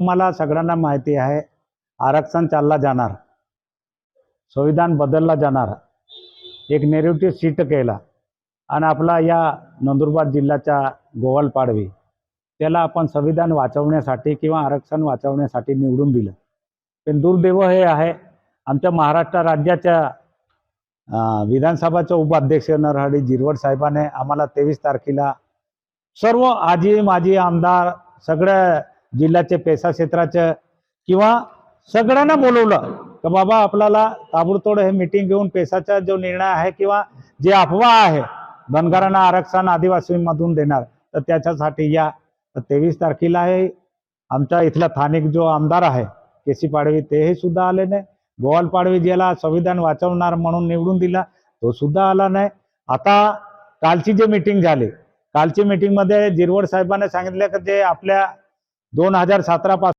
मला सगळ्यांना माहिती आहे आरक्षण चालला जाणार संविधान बदलला जाणार. एक नेरेटिव्ह सीट केला आणि आपला या नंदुरबार जिल्ह्याच्या गोवाल पाडवी त्याला आपण संविधान वाचवण्यासाठी किंवा आरक्षण वाचवण्यासाठी निवडून दिलं. पण दुर्दैव हे आहे आमच्या महाराष्ट्र राज्याच्या विधानसभाच्या उपाध्यक्ष नरहरी जिरवड साहेबाने आम्हाला तेवीस तारखेला सर्व आजी माजी आमदार सगळ्या जिल्ह्याचे पेसा क्षेत्राचे किंवा सगळ्यांना बोलवलं तर बाबा आपल्याला ताबडतोड हे मिटिंग घेऊन पेसाचा जो निर्णय आहे किंवा जे अफवा आहे धनगरांना आरक्षण आदिवासीमधून देणार तर त्याच्यासाठी या. तेवीस तारखेला आहे आमच्या इथला स्थानिक जो आमदार आहे केसी पाडवी तेही सुद्धा आले नाही. गोवाल पाडवी ज्याला संविधान वाचवणार म्हणून निवडून दिला तो सुद्धा आला नाही. आता कालची जी मीटिंग झाली कालची मीटिंगमध्ये जिरवड साहेबांनी सांगितलं की जे आपल्या दोन हजार सतरा